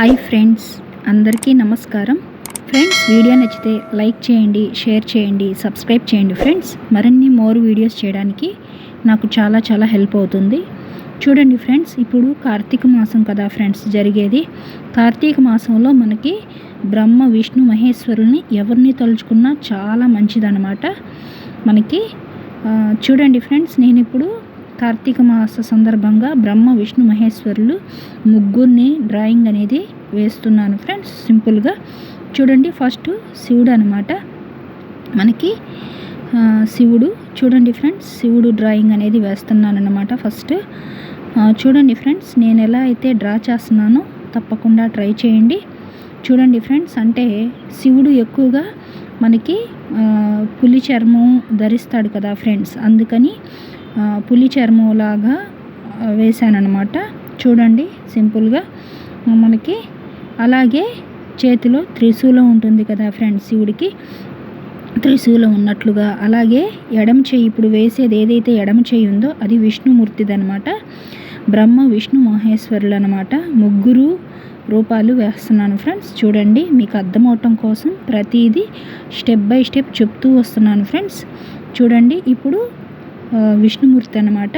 Hi friends అందరికీ నమస్కారం. Friends video నచ్చితే లైక్ చేయండి షేర్ చేయండి సబ్స్క్రైబ్ చేయండి ఫ్రెండ్స్. మరిన్ని మోర్ వీడియోస్ చేయడానికి నాకు చాలా చాలా హెల్ప్ అవుతుంది. చూడండి ఫ్రెండ్స్ ఇప్పుడు కార్తీక మాసం కదా ఫ్రెండ్స్ జరిగేది. కార్తీక మాసంలో మనకి బ్రహ్మ విష్ణు మహేశ్వరుల్ని ఎవరిని తలుచుకున్నా చాలా మంచిదన్నమాట. మనకి చూడండి ఫ్రెండ్స్ నేను ఇప్పుడు కార్తీక మాస సందర్భంగా బ్రహ్మ విష్ణు మహేశ్వరులు ముగ్గురిని డ్రాయింగ్ అనేది వేస్తున్నాను ఫ్రెండ్స్. సింపుల్గా చూడండి ఫస్ట్ శివుడు అనమాట మనకి శివుడు చూడండి ఫ్రెండ్స్ శివుడు డ్రాయింగ్ అనేది వేస్తున్నాను అనమాట ఫస్ట్ చూడండి ఫ్రెండ్స్ నేను ఎలా అయితే డ్రా చేస్తున్నానో తప్పకుండా ట్రై చేయండి. చూడండి ఫ్రెండ్స్ అంటే శివుడు ఎక్కువగా మనకి పులి చర్మం ధరిస్తాడు కదా ఫ్రెండ్స్. అందుకని పులి చర్మం లాగా వేశానమాట చూడండి సింపుల్గా. మనకి అలాగే చేతిలో త్రిశూలం ఉంటుంది కదా ఫ్రెండ్స్ శివుడికి. త్రిశూలం ఉన్నట్లుగా. అలాగే ఎడమ చేయి ఇప్పుడు వేసేది ఏదైతే ఎడమ చేయి ఉందో అది విష్ణుమూర్తిది అనమాట బ్రహ్మ విష్ణు మహేశ్వరులు అనమాట ముగ్గురు రూపాలు వేస్తున్నాను ఫ్రెండ్స్. చూడండి మీకు అర్థమవటం కోసం ప్రతిదీ స్టెప్ బై స్టెప్ చెప్తూ వస్తున్నాను ఫ్రెండ్స్. చూడండి ఇప్పుడు విష్ణుమూర్తి అనమాట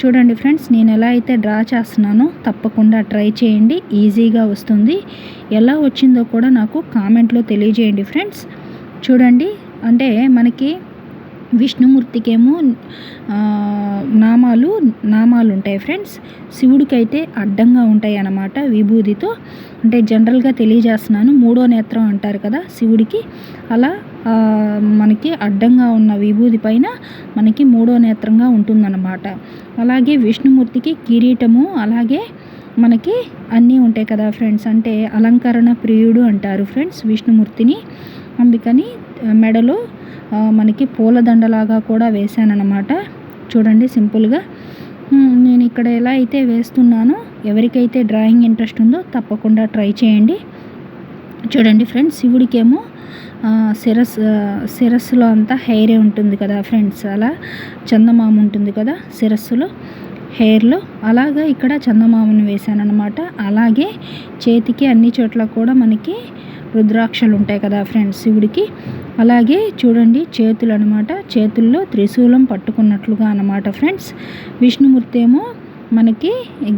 చూడండి ఫ్రెండ్స్ నేను ఎలా అయితే డ్రా చేస్తున్నానో తప్పకుండా ట్రై చేయండి. ఈజీగా వస్తుంది. ఎలా వచ్చిందో కూడా నాకు కామెంట్లో తెలియజేయండి ఫ్రెండ్స్. చూడండి అంటే మనకి విష్ణుమూర్తికేమో నామాలు నామాలు ఉంటాయి ఫ్రెండ్స్. శివుడికైతే అడ్డంగా ఉంటాయి అన్నమాట విభూదితో అంటే జనరల్గా తెలియజేస్తున్నాను మూడో నేత్రం అంటారు కదా శివుడికి. అలా మనకి అడ్డంగా ఉన్న విభూది పైన మనకి మూడో నేత్రంగా ఉంటుందన్నమాట. అలాగే విష్ణుమూర్తికి కిరీటము అలాగే మనకి అన్నీ ఉంటాయి కదా ఫ్రెండ్స్. అంటే అలంకరణ ప్రియుడు అంటారు ఫ్రెండ్స్ విష్ణుమూర్తిని. అందుకని మెడలో మనకి పూలదండలాగా కూడా వేశానన్నమాట. చూడండి సింపుల్గా. నేను ఇక్కడ ఎలా అయితే వేస్తున్నానో ఎవరికైతే డ్రాయింగ్ ఇంట్రెస్ట్ ఉందో తప్పకుండా ట్రై చేయండి. చూడండి ఫ్రెండ్స్ శివుడికేమో ఆ, శిరస్సు శిరస్సులో అంతా హెయిరే ఉంటుంది కదా ఫ్రెండ్స్ అలా చందమామ ఉంటుంది కదా శిరస్సులో హెయిర్లో. అలాగా ఇక్కడ చందమామను వేశాను అనమాట అలాగే చేతికి అన్ని చోట్ల కూడా మనకి రుద్రాక్షలు ఉంటాయి కదా ఫ్రెండ్స్ శివుడికి. అలాగే చూడండి చేతులు అనమాట చేతుల్లో త్రిశూలం పట్టుకున్నట్లుగా అనమాట ఫ్రెండ్స్. విష్ణుమూర్తి ఏమో మనకి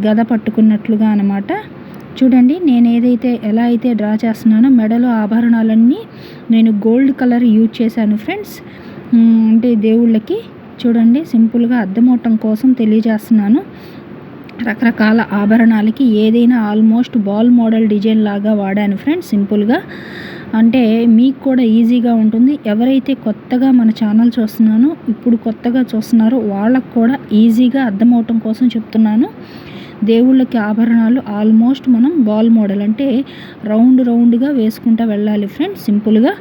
గద పట్టుకున్నట్లుగా అనమాట. చూడండి నేను ఏదైతే ఎలా అయితే డ్రా చేస్తున్నానో మెడలో ఆభరణాలన్నీ నేను గోల్డ్ కలర్ యూజ్ చేశాను ఫ్రెండ్స్. అంటే దేవుళ్ళకి. చూడండి సింపుల్గా అద్దమవటం కోసం తెలియజేస్తున్నాను. రకరకాల ఆభరణాలకి ఏదైనా ఆల్మోస్ట్ బాల్ మోడల్ డిజైన్ లాగా వాడాను ఫ్రెండ్స్ సింపుల్గా అంటే మీకు కూడా ఈజీగా ఉంటుంది. ఎవరైతే కొత్తగా మన ఛానల్ చూస్తున్నానో ఇప్పుడు కొత్తగా చూస్తున్నారో వాళ్ళకు కూడా ఈజీగా అర్థమవటం కోసం చెప్తున్నాను. దేవుళ్ళకి ఆభరణాలు ఆల్మోస్ట్ మనం బాల్ మోడల్ అంటే రౌండ్ రౌండ్గా వేసుకుంటూ వెళ్ళాలి ఫ్రెండ్స్ సింపుల్గా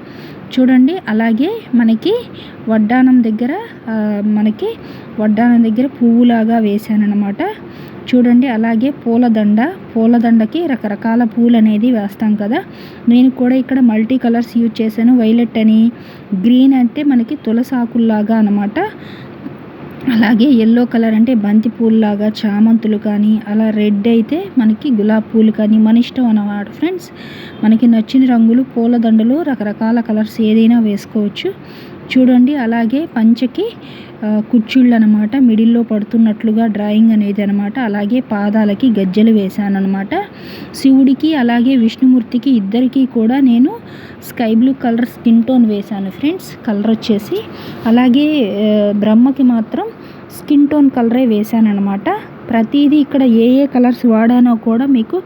చూడండి అలాగే మనకి వడ్డానం దగ్గర మనకి వడ్డానం దగ్గర పువ్వులాగా వేసానన్నమాట చూడండి అలాగే పూలదండ పూలదండకి రకరకాల పూలు అనేది వేస్తాం కదా. నేను కూడా ఇక్కడ మల్టీ కలర్స్ యూజ్ చేశాను. వైలెట్ అని గ్రీన్ అంటే మనకి తులసాకుల్లాగా అనమాట అలాగే ఎల్లో కలర్ అంటే బంతి పూలులాగా చామంతులు కానీ అలా రెడ్ అయితే మనకి గులాబీ పూలు కానీ మన ఇష్టం అన్నమాట ఫ్రెండ్స్. మనకి నచ్చిన రంగులు పూలదండలు రకరకాల కలర్స్ ఏదైనా వేసుకోవచ్చు. చూడండి అలాగే పంచకి కుర్చీళ్ళు అనమాట మిడిల్లో పడుతున్నట్లుగా డ్రాయింగ్ అనేది అనమాట. అలాగే పాదాలకి గజ్జెలు వేశాను అనమాట శివుడికి అలాగే విష్ణుమూర్తికి ఇద్దరికీ కూడా నేను sky blue colour skin tone వేశాను ఫ్రెండ్స్ కలర్ వచ్చేసి. అలాగే బ్రహ్మకి మాత్రం స్కిన్ టోన్ కలరే వేశాను అనమాట ప్రతిదీ ఇక్కడ ఏ ఏ కలర్స్ వాడానో కూడా మీకు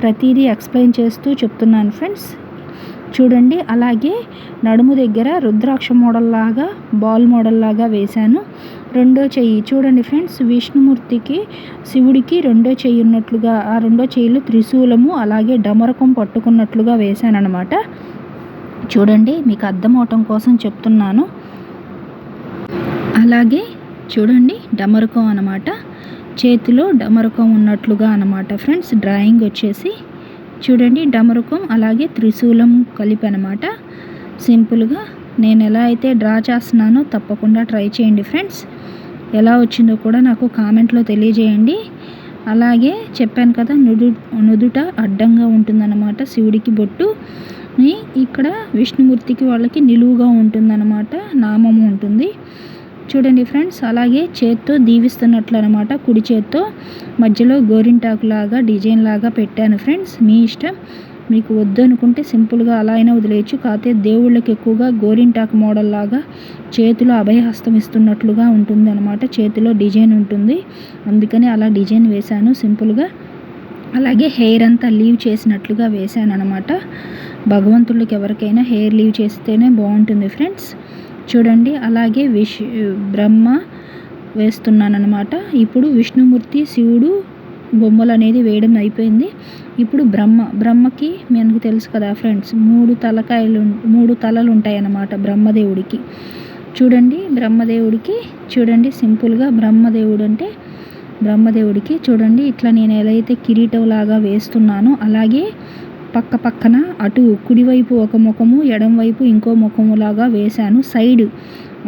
ప్రతిదీ ఎక్స్ప్లెయిన్ చేస్తూ చెప్తున్నాను ఫ్రెండ్స్. చూడండి అలాగే నడుము దగ్గర రుద్రాక్ష మోడల్ లాగా బాల్ మోడల్ లాగా వేశాను. రెండో చెయ్యి చూడండి ఫ్రెండ్స్ విష్ణుమూర్తికి శివుడికి రెండో చెయ్యి ఉన్నట్లుగా ఆ రెండో చెయ్యిలో త్రిశూలము అలాగే డమరకం పట్టుకున్నట్లుగా వేశానమాట అనమాట చూడండి మీకు అర్థమవటం కోసం చెప్తున్నాను. అలాగే చూడండి డమరకం అనమాట చేతిలో డమరకం ఉన్నట్లుగా అనమాట ఫ్రెండ్స్ డ్రాయింగ్ వచ్చేసి. చూడండి డమరుకం అలాగే త్రిశూలం కలిపి అనమాట సింపుల్గా నేను ఎలా అయితే డ్రా చేస్తున్నానో తప్పకుండా ట్రై చేయండి ఫ్రెండ్స్. ఎలా వచ్చిందో కూడా నాకు కామెంట్లో తెలియజేయండి. అలాగే చెప్పాను కదా నుదు నుదుట అడ్డంగా ఉంటుందన్నమాట శివుడికి బొట్టు. ఇక్కడ విష్ణుమూర్తికి వాళ్ళకి నిలువుగా ఉంటుందన్నమాట నామము ఉంటుంది. చూడండి ఫ్రెండ్స్ అలాగే చేత్తో దీవిస్తున్నట్లు అనమాట కుడి చేత్తో. మధ్యలో గోరింటాకు లాగా డిజైన్ లాగా పెట్టాను ఫ్రెండ్స్ మీ ఇష్టం. మీకు వద్దు అనుకుంటే సింపుల్గా అలా అయినా వదిలేయచ్చు కాకపోతే దేవుళ్ళకి ఎక్కువగా గోరింటాకు మోడల్ లాగా చేతిలో అభయహస్తం ఇస్తున్నట్లుగా ఉంటుంది అనమాట చేతిలో డిజైన్ ఉంటుంది. అందుకని అలా డిజైన్ వేశాను సింపుల్గా. అలాగే హెయిర్ అంతా లీవ్ చేసినట్లుగా వేశాను అనమాట భగవంతుడికి ఎవరికైనా హెయిర్ లీవ్ చేస్తేనే బాగుంటుంది ఫ్రెండ్స్. చూడండి. అలాగే విష్ బ్రహ్మ వేస్తున్నానమాట ఇప్పుడు విష్ణుమూర్తి శివుడు బొమ్మలు అనేది వేయడం అయిపోయింది. ఇప్పుడు బ్రహ్మ బ్రహ్మకి మనకు తెలుసు కదా ఫ్రెండ్స్ మూడు తలకాయలు మూడు తలలు ఉంటాయి అన్నమాట బ్రహ్మదేవుడికి. చూడండి బ్రహ్మదేవుడికి చూడండి సింపుల్గా బ్రహ్మదేవుడు అంటే బ్రహ్మదేవుడికి చూడండి ఇట్లా నేను ఎలా అయితే కిరీటం లాగా వేస్తున్నానో అలాగే పక్క పక్కన అటు కుడివైపు ఒక ముఖము ఎడంవైపు ఇంకో ముఖము లాగా వేశాను. సైడ్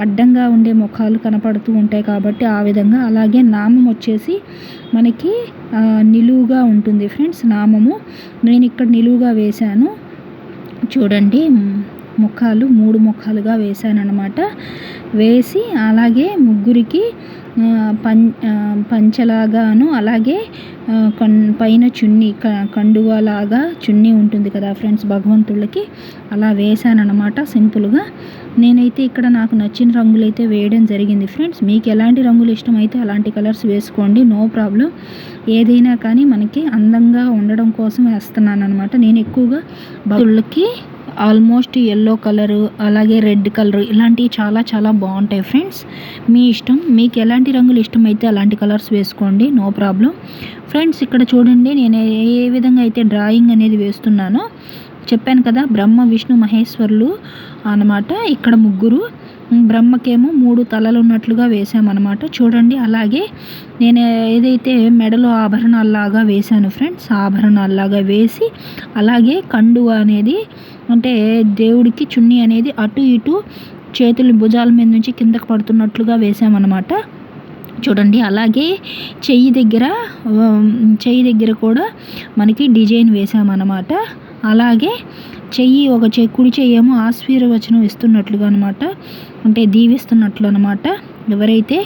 అడ్డంగా ఉండే ముఖాలు కనపడుతూ ఉంటాయి కాబట్టి ఆ విధంగా అలాగే నామం వచ్చేసి మనకి నిలువుగా ఉంటుంది ఫ్రెండ్స్ నామము. నేను ఇక్కడ నిలువుగా వేశాను. చూడండి. ముఖాలు మూడు ముఖాలుగా వేసానన్నమాట వేసి అలాగే ముగ్గురికి పం పంచలాగాను అలాగే పైన చున్నీ క కండువలాగా చున్నీ ఉంటుంది కదా ఫ్రెండ్స్ భగవంతుళ్ళకి అలా వేసాను అనమాట సింపుల్గా. నేనైతే ఇక్కడ నాకు నచ్చిన రంగులు అయితే వేయడం జరిగింది ఫ్రెండ్స్. మీకు ఎలాంటి రంగులు ఇష్టమైతే అలాంటి కలర్స్ వేసుకోండి నో ప్రాబ్లం. ఏదైనా కానీ మనకి అందంగా ఉండడం కోసం వేస్తున్నాను అనమాట నేను ఎక్కువగా భక్తులకి ఆల్మోస్ట్ ఎల్లో కలరు అలాగే రెడ్ కలర్ ఇలాంటివి చాలా చాలా బాగుంటాయి ఫ్రెండ్స్ మీ ఇష్టం మీకు ఎలాంటి రంగులు ఇష్టమైతే అలాంటి కలర్స్ వేసుకోండి నో ప్రాబ్లం ఫ్రెండ్స్ ఇక్కడ చూడండి నేను ఏ విధంగా అయితే డ్రాయింగ్ అనేది వేస్తున్నానో చెప్పాను కదా బ్రహ్మ విష్ణు మహేశ్వరులు అనమాట ఇక్కడ ముగ్గురు బ్రహ్మకేమో మూడు తలలు ఉన్నట్లుగా వేసామన్నమాట చూడండి అలాగే నేను ఏదైతే మెడలో ఆభరణాల్లాగా వేశాను ఫ్రెండ్స్ ఆభరణాల్లాగా వేసి అలాగే కండువ అనేది అంటే దేవుడికి చున్నీ అనేది అటు ఇటు చేతులు భుజాల మీద నుంచి కిందకు పడుతున్నట్లుగా వేసామన్నమాట చూడండి అలాగే చెయ్యి దగ్గర చెయ్యి దగ్గర కూడా మనకి డిజైన్ వేసామన్నమాట అలాగే చెయ్యి ఒక చెయ్యి కుడి చెయ్యేమో ఆశీర్వచనం ఇస్తున్నట్లుగా అనమాట అంటే దీవిస్తున్నట్లు అనమాట ఎవరైతే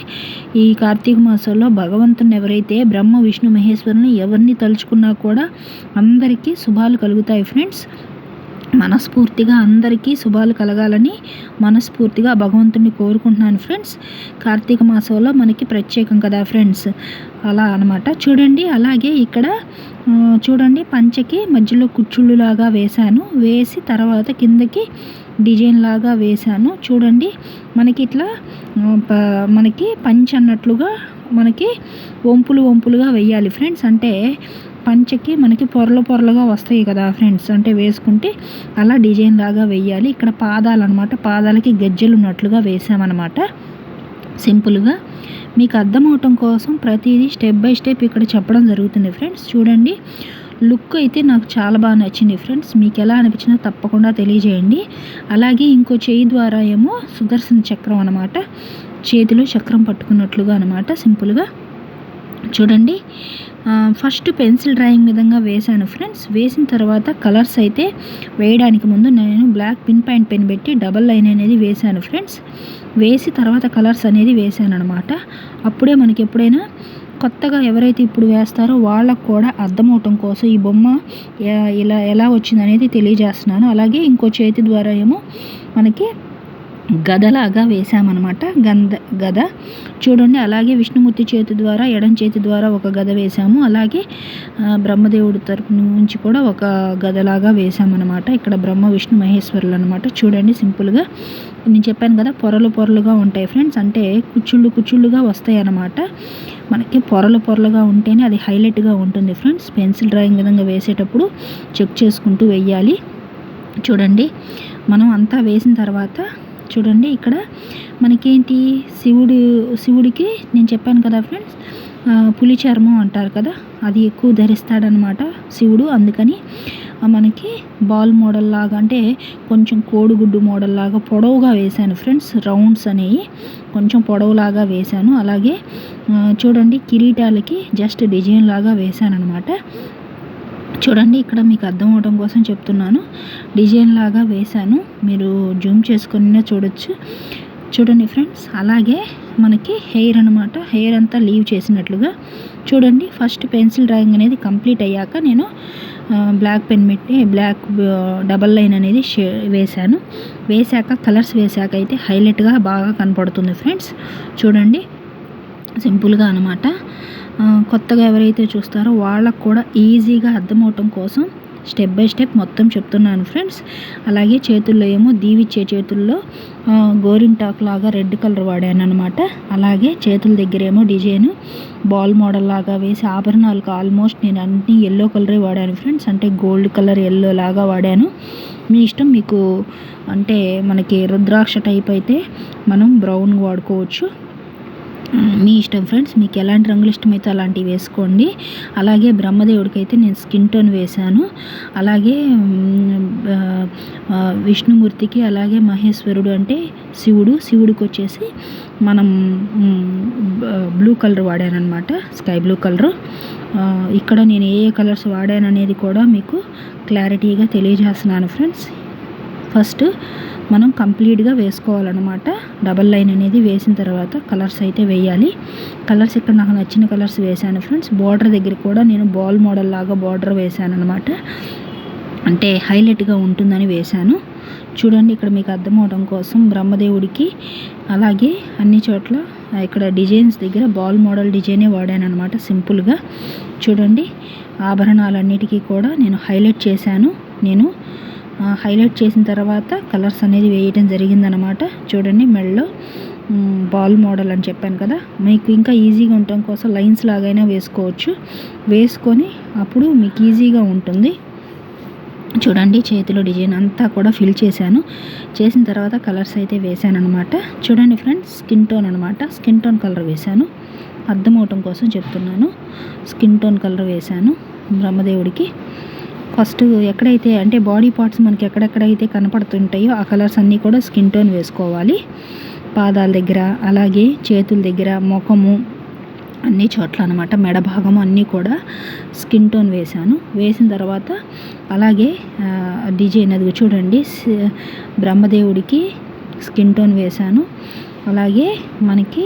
ఈ కార్తీక మాసంలో భగవంతుని ఎవరైతే బ్రహ్మ విష్ణు మహేశ్వరుని ఎవరిని తలుచుకున్నా కూడా అందరికీ శుభాలు కలుగుతాయి ఫ్రెండ్స్. మనస్ఫూర్తిగా అందరికీ శుభాలు కలగాలని మనస్ఫూర్తిగా భగవంతుని కోరుకుంటున్నాను ఫ్రెండ్స్. కార్తీక మాసంలో మనకి ప్రత్యేకం కదా ఫ్రెండ్స్. అలా అనమాట చూడండి అలాగే ఇక్కడ చూడండి పంచకి మధ్యలో కుచ్చుళ్ళులాగా వేశాను. వేసి తర్వాత కిందకి డిజైన్ లాగా వేశాను. చూడండి మనకి ఇట్లా మనకి పంచ్ అన్నట్లుగా మనకి వంపులు వంపులుగా వేయాలి ఫ్రెండ్స్. అంటే పంచకి మనకి పొరలు పొరలుగా వస్తాయి కదా ఫ్రెండ్స్ అంటే వేసుకుంటే అలా డిజైన్ లాగా వేయాలి. ఇక్కడ పాదాలు అనమాట పాదాలకి గజ్జలు ఉన్నట్లుగా వేసామన్నమాట సింపుల్గా మీకు అర్థమవటం కోసం ప్రతిదీ స్టెప్ బై స్టెప్ ఇక్కడ చెప్పడం జరుగుతుంది ఫ్రెండ్స్ చూడండి. లుక్ అయితే నాకు చాలా బాగా నచ్చింది ఫ్రెండ్స్ మీకు ఎలా అనిపించినా తప్పకుండా తెలియజేయండి. అలాగే ఇంకో చేయి ద్వారా ఏమో సుదర్శన చక్రం అనమాట. చేతిలో చక్రం పట్టుకున్నట్లుగా అనమాట సింపుల్గా చూడండి. ఫస్ట్ పెన్సిల్ డ్రాయింగ్ విధంగా వేశాను. ఫ్రెండ్స్ వేసిన తర్వాత కలర్స్ అయితే వేయడానికి ముందు నేను బ్లాక్ పిన్ పాయింట్ పెన్ పెట్టి డబల్ లైన్ అనేది వేశాను. ఫ్రెండ్స్ వేసి తర్వాత కలర్స్ అనేది వేశాను అనమాట అప్పుడే మనకి ఎప్పుడైనా కొత్తగా ఎవరైతే ఇప్పుడు వేస్తారో వాళ్ళకు కూడా అర్థమవటం కోసం ఈ బొమ్మ ఇలా ఎలా వచ్చిందనేది తెలియజేస్తున్నాను. అలాగే ఇంకో చేతి ద్వారా ఏమో మనకి గదలాగా వేసామన్నమాట గంధ గద. చూడండి అలాగే విష్ణుమూర్తి చేతి ద్వారా ఎడం చేతి ద్వారా ఒక గద వేసాము అలాగే బ్రహ్మదేవుడి తరపు నుంచి కూడా ఒక గదలాగా వేసామన్నమాట ఇక్కడ బ్రహ్మ విష్ణు మహేశ్వరులు అనమాట చూడండి సింపుల్గా. నేను చెప్పాను కదా పొరలు పొరలుగా ఉంటాయి ఫ్రెండ్స్. అంటే కుచ్చుళ్ళు కుచ్చుళ్ళుగా వస్తాయి అన్నమాట మనకి పొరలు పొరలుగా ఉంటేనే అది హైలైట్గా ఉంటుంది ఫ్రెండ్స్. పెన్సిల్ డ్రాయింగ్ విధంగా వేసేటప్పుడు చెక్ చేసుకుంటూ వెయ్యాలి చూడండి మనం అంతా వేసిన తర్వాత చూడండి ఇక్కడ మనకేంటి శివుడు శివుడికి నేను చెప్పాను కదా ఫ్రెండ్స్ పులి చర్మం అంటారు కదా అది ఎక్కువ ధరిస్తాడనమాట శివుడు. అందుకని మనకి బాల్ మోడల్ లాగా అంటే కొంచెం కోడిగుడ్డు మోడల్ లాగా పొడవుగా వేశాను ఫ్రెండ్స్ రౌండ్స్ అనేవి కొంచెం పొడవులాగా వేశాను. అలాగే చూడండి కిరీటాలకి జస్ట్ డిజైన్ లాగా వేశాను అనమాట చూడండి ఇక్కడ మీకు అర్థం అవడం కోసం చెప్తున్నాను. డిజైన్ లాగా వేశాను. మీరు జూమ్ చేసుకుని చూడొచ్చు. చూడండి ఫ్రెండ్స్ అలాగే మనకి హెయిర్ అనమాట హెయిర్ అంతా లీవ్ చేసినట్లుగా. చూడండి ఫస్ట్ పెన్సిల్ డ్రాయింగ్ అనేది కంప్లీట్ అయ్యాక నేను బ్లాక్ పెన్ పెట్టి బ్లాక్ డబల్ లైన్ అనేది షే వేశాను. వేశాక కలర్స్ వేశాక అయితే హైలైట్గా బాగా కనపడుతుంది ఫ్రెండ్స్. చూడండి సింపుల్గా అనమాట కొత్తగా ఎవరైతే చూస్తారో వాళ్ళకు కూడా ఈజీగా అర్థమవటం కోసం స్టెప్ బై స్టెప్ మొత్తం చెప్తున్నాను ఫ్రెండ్స్. అలాగే చేతుల్లో ఏమో దీవిచ్చే చేతుల్లో గోరింటాక్ లాగా రెడ్ కలర్ వాడాను అనమాట అలాగే చేతుల దగ్గర ఏమో డిజైన్ బాల్ మోడల్ లాగా వేసి ఆభరణాలకు ఆల్మోస్ట్ నేను అన్ని ఎల్లో కలరే వాడాను ఫ్రెండ్స్. అంటే గోల్డ్ కలర్ ఎల్లో లాగా వాడాను. మీ ఇష్టం మీకు అంటే మనకి రుద్రాక్ష టైప్ అయితే మనం బ్రౌన్ వాడుకోవచ్చు. మీ ఇష్టం ఫ్రెండ్స్ మీకు ఎలాంటి రంగులు ఇష్టమైతే అలాంటివి వేసుకోండి. అలాగే బ్రహ్మదేవుడికి అయితే నేను స్కిన్ టోన్ వేశాను. అలాగే విష్ణుమూర్తికి అలాగే మహేశ్వరుడు అంటే శివుడు. శివుడికి వచ్చేసి మనం బ్లూ కలర్ వాడానమాట స్కై బ్లూ కలర్. ఇక్కడ నేను ఏ ఏ కలర్స్ వాడాననేది కూడా మీకు క్లారిటీగా తెలియజేస్తున్నాను ఫ్రెండ్స్. ఫస్ట్ మనం కంప్లీట్గా వేసుకోవాలన్నమాట. డబల్ లైన్ అనేది వేసిన తర్వాత కలర్స్ అయితే వేయాలి. కలర్స్ ఇక్కడ నాకు నచ్చిన కలర్స్ వేశాను ఫ్రెండ్స్. బార్డర్ దగ్గర కూడా నేను బాల్ మోడల్ లాగా బార్డర్ వేశాను అనమాట అంటే హైలైట్గా ఉంటుందని వేశాను. చూడండి ఇక్కడ మీకు అర్థం అవడం కోసం బ్రహ్మదేవుడికి అలాగే అన్ని చోట్ల ఇక్కడ డిజైన్స్ దగ్గర బాల్ మోడల్ డిజైనే వాడాను అనమాట సింపుల్గా. చూడండి ఆభరణాలన్నిటికీ కూడా నేను హైలైట్ చేశాను. నేను హైలైట్ చేసిన తర్వాత కలర్స్ అనేది వేయటం జరిగిందనమాట చూడండి మెడలో బాల్ మోడల్ అని చెప్పాను కదా. మీకు ఇంకా ఈజీగా ఉండటం కోసం లైన్స్ లాగైనా వేసుకోవచ్చు. వేసుకొని అప్పుడు మీకు ఈజీగా ఉంటుంది. చూడండి చేతిలో డిజైన్ అంతా కూడా ఫిల్ చేశాను. చేసిన తర్వాత కలర్స్ అయితే వేశాను అనమాట చూడండి ఫ్రెండ్స్ స్కిన్ టోన్ అనమాట స్కిన్ టోన్ కలర్ వేశాను. అర్థం అవటం కోసం చెప్తున్నాను. స్కిన్ టోన్ కలర్ వేశాను బ్రహ్మదేవుడికి. ఫస్ట్ ఎక్కడైతే అంటే బాడీ పార్ట్స్ మనకి ఎక్కడెక్కడైతే కనపడుతుంటాయో ఆ కలర్స్ అన్నీ కూడా స్కిన్ టోన్ వేసుకోవాలి. పాదాల దగ్గర అలాగే చేతుల దగ్గర ముఖము అన్ని చోట్ల అనమాట మెడ భాగము అన్నీ కూడా స్కిన్ టోన్ వేశాను. వేసిన తర్వాత అలాగే డిజైన్ అది చూడండి బ్రహ్మదేవుడికి స్కిన్ టోన్ వేశాను. అలాగే మనకి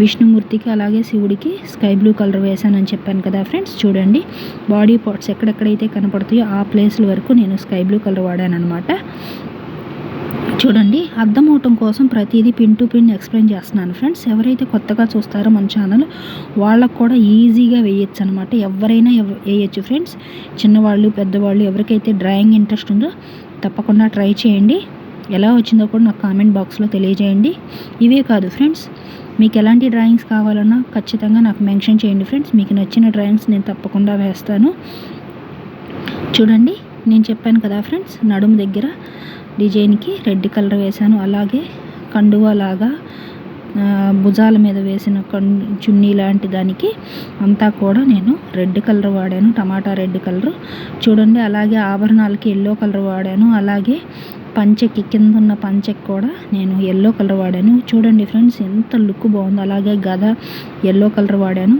విష్ణుమూర్తికి అలాగే శివుడికి స్కై బ్లూ కలర్ వేశానని చెప్పాను కదా ఫ్రెండ్స్. చూడండి బాడీ పార్ట్స్ ఎక్కడెక్కడైతే కనపడతాయో ఆ ప్లేస్ల వరకు నేను స్కై బ్లూ కలర్ వాడాను అనమాట చూడండి అర్థం అవటం కోసం ప్రతిదీ పిన్ టు పిన్ ఎక్స్ప్లెయిన్ చేస్తున్నాను ఫ్రెండ్స్. ఎవరైతే కొత్తగా చూస్తారో మన ఛానల్ వాళ్ళకు కూడా ఈజీగా వేయచ్చు అనమాట ఎవరైనా వేయచ్చు ఫ్రెండ్స్. చిన్నవాళ్ళు పెద్దవాళ్ళు ఎవరికైతే డ్రాయింగ్ ఇంట్రెస్ట్ ఉందో తప్పకుండా ట్రై చేయండి. ఎలా వచ్చిందో కూడా నాకు కామెంట్ బాక్స్లో తెలియజేయండి. ఇవే కాదు ఫ్రెండ్స్ మీకు ఎలాంటి డ్రాయింగ్స్ కావాలన్నా ఖచ్చితంగా నాకు మెన్షన్ చేయండి ఫ్రెండ్స్ మీకు నచ్చిన డ్రాయింగ్స్ నేను తప్పకుండా వేస్తాను. చూడండి నేను చెప్పాను కదా ఫ్రెండ్స్ నడుము దగ్గర డిజైన్కి రెడ్ కలర్ వేశాను. అలాగే కండువా లాగా భుజాల మీద వేసిన కన్ చున్నీ లాంటి దానికి అంతా కూడా నేను రెడ్ కలర్ వాడాను టమాటా రెడ్ కలర్. చూడండి అలాగే ఆభరణాలకి ఎల్లో కలర్ వాడాను అలాగే పంచెకి కింద ఉన్న పంచెకి కూడా నేను ఎల్లో కలర్ వాడాను. చూడండి ఫ్రెండ్స్ ఎంత లుక్ బాగుందో. అలాగే గద ఎల్లో కలర్ వాడాను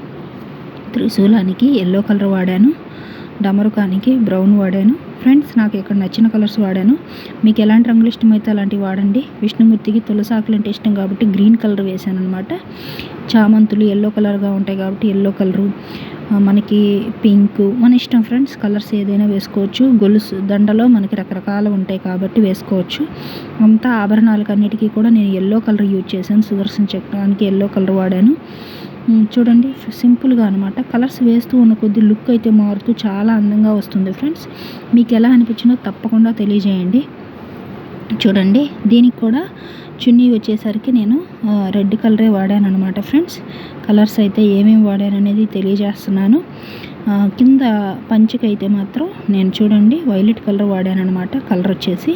త్రిశూలానికి ఎల్లో కలర్ వాడాను. డమరుకానికి బ్రౌన్ వాడాను. ఫ్రెండ్స్ నాకు ఇక్కడ నచ్చిన కలర్స్ వాడాను. మీకు ఎలాంటి రంగులు ఇష్టమైతే అలాంటివి వాడండి. విష్ణుమూర్తికి తులసాకులు అంటే ఇష్టం కాబట్టి గ్రీన్ కలర్ వేసాను అనమాట చామంతులు ఎల్లో కలర్గా ఉంటాయి కాబట్టి ఎల్లో కలరు మనకి పింక్ మన ఇష్టం ఫ్రెండ్స్ కలర్స్ ఏదైనా వేసుకోవచ్చు. గొలుసు దండలో మనకి రకరకాలు ఉంటాయి కాబట్టి వేసుకోవచ్చు. అంతా ఆభరణాలకు అన్నిటికీ కూడా నేను ఎల్లో కలర్ యూజ్ చేశాను. సుదర్శన్ చక్రానికి ఎల్లో కలర్ వాడాను. చూడండి సింపుల్గా అనమాట కలర్స్ వేస్తూ ఉన్న కొద్ది లుక్ అయితే మారుతూ చాలా అందంగా వస్తుంది ఫ్రెండ్స్. మీకు ఎలా అనిపించిందో తప్పకుండా తెలియజేయండి. చూడండి దీనికి కూడా చున్నీ వచ్చేసరికి నేను రెడ్ కలరే వాడాను అనమాట ఫ్రెండ్స్. కలర్స్ అయితే ఏమేమి వాడాను అనేది తెలియజేస్తున్నాను కింద పంచకైతే మాత్రం నేను చూడండి వైలెట్ కలర్ వాడాను అనమాట కలర్ వచ్చేసి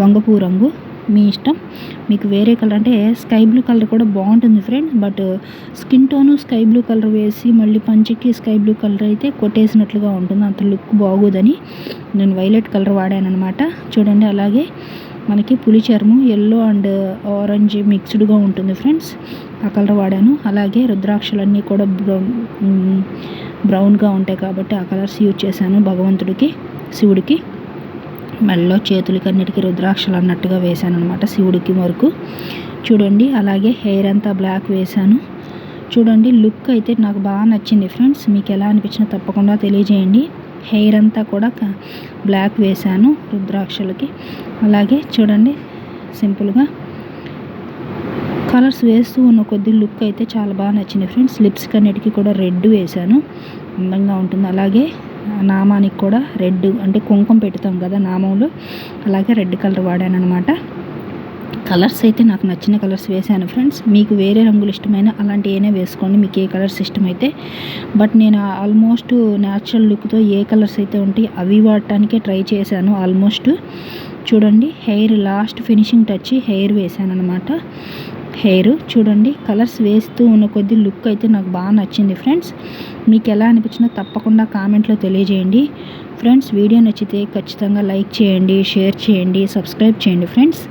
వంగపూ రంగు. మీ ఇష్టం. మీకు వేరే కలర్ అంటే స్కై బ్లూ కలర్ కూడా బాగుంటుంది friends. But skin tone sky blue colour వేసి మళ్ళీ పంచకి స్కై బ్లూ కలర్ అయితే కొట్టేసినట్లుగా ఉంటుంది. అంత లుక్ బాగోదని నేను వైలెట్ కలర్ వాడాను అనమాట చూడండి అలాగే మనకి పులి చర్మం ఎల్లో అండ్ ఆరెంజ్ మిక్స్డ్గా ఉంటుంది ఫ్రెండ్స్. ఆ కలర్ వాడాను. అలాగే రుద్రాక్షలన్నీ కూడా బ్రౌన్ బ్రౌన్గా ఉంటాయి కాబట్టి ఆ కలర్స్ యూజ్ చేశాను భగవంతుడికి శివుడికి. మెడలో చేతులకి అన్నిటికీ రుద్రాక్షలు అన్నట్టుగా వేశాను అనమాట శివుడికి వరకు. చూడండి అలాగే హెయిర్ అంతా బ్లాక్ వేశాను. చూడండి లుక్ అయితే నాకు బాగా నచ్చింది ఫ్రెండ్స్ మీకు ఎలా అనిపించినా తప్పకుండా తెలియజేయండి. హెయిర్ అంతా కూడా బ్లాక్ వేశాను రుద్రాక్షలకి. అలాగే చూడండి సింపుల్గా కలర్స్ వేస్తూ ఉన్న కొద్ది లుక్ అయితే చాలా బాగా నచ్చింది ఫ్రెండ్స్ లిప్స్ అన్నిటికీ కూడా రెడ్ వేశాను. అందంగా ఉంటుంది. అలాగే నామానికి కూడా రెడ్ అంటే కుంకుమ పెడతాం కదా నామంలో అలాగే రెడ్ కలర్ వాడాను అనమాట కలర్స్ అయితే నాకు నచ్చిన కలర్స్ వేసాను ఫ్రెండ్స్. మీకు వేరే రంగులు ఇష్టమైన అలాంటి ఏనే వేసుకోండి మీకు ఏ కలర్స్ ఇష్టమైతే. బట్ నేను ఆల్మోస్ట్ న్యాచురల్ లుక్తో ఏ కలర్స్ అయితే ఉంటాయి అవి వాడటానికే ట్రై చేశాను ఆల్మోస్ట్. చూడండి hair last finishing touch hair వేసాను అనమాట హెయిర్. చూడండి కలర్స్ వేస్తూ ఉన్న కొద్ది లుక్ అయితే నాకు బాగా నచ్చింది ఫ్రెండ్స్. మీకు ఎలా అనిపించినా తప్పకుండా కామెంట్లో తెలియజేయండి. ఫ్రెండ్స్ వీడియో నచ్చితే ఖచ్చితంగా లైక్ చేయండి షేర్ చేయండి సబ్స్క్రైబ్ చేయండి ఫ్రెండ్స్.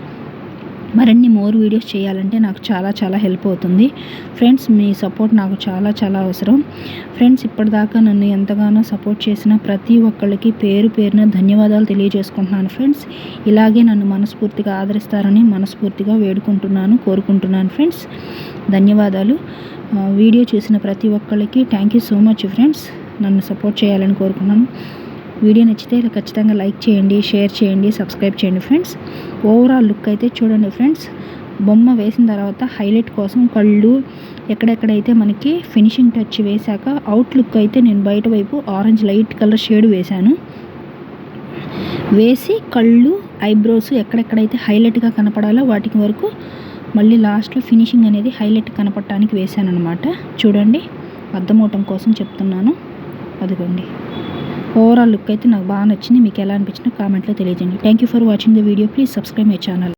మరిన్ని మోర్ వీడియోస్ చేయాలంటే నాకు చాలా చాలా హెల్ప్ అవుతుంది. ఫ్రెండ్స్ మీ సపోర్ట్ నాకు చాలా చాలా అవసరం. ఫ్రెండ్స్ ఇప్పటిదాకా నన్ను ఎంతగానో సపోర్ట్ చేసిన ప్రతి ఒక్కళ్ళకి పేరు పేరున ధన్యవాదాలు తెలియజేసుకుంటున్నాను ఫ్రెండ్స్. ఇలాగే నన్ను మనస్ఫూర్తిగా ఆదరిస్తారని మనస్ఫూర్తిగా వేడుకుంటున్నాను కోరుకుంటున్నాను ఫ్రెండ్స్. ధన్యవాదాలు. వీడియో చూసిన ప్రతి ఒక్కళ్ళకి thank you so much friends. నన్ను సపోర్ట్ చేయాలని కోరుకున్నాను. వీడియో నచ్చితే ఖచ్చితంగా లైక్ చేయండి షేర్ చేయండి సబ్స్క్రైబ్ చేయండి ఫ్రెండ్స్. ఓవరాల్ లుక్ అయితే చూడండి ఫ్రెండ్స్. బొమ్మ వేసిన తర్వాత హైలైట్ కోసం కళ్ళు ఎక్కడెక్కడైతే మనకి ఫినిషింగ్ టచ్ వేశాక అవుట్ లుక్ అయితే నేను బయట వైపు ఆరెంజ్ లైట్ కలర్ షేడ్ వేశాను. వేసి కళ్ళు ఐబ్రోస్ ఎక్కడెక్కడైతే హైలైట్గా కనపడాలో వాటికి వరకు మళ్ళీ లాస్ట్లో ఫినిషింగ్ అనేది హైలైట్ కనపడటానికి వేశాను అనమాట చూడండి అర్థమవటం కోసం చెప్తున్నాను. అదిగోండి. ఓవరాల్ లుక్ అయితే నాకు బాగా నచ్చింది. మీకు ఎలా అనిపించిందో కామెంట్లో తెలియజేయండి. Thank you for watching the video please subscribe my channel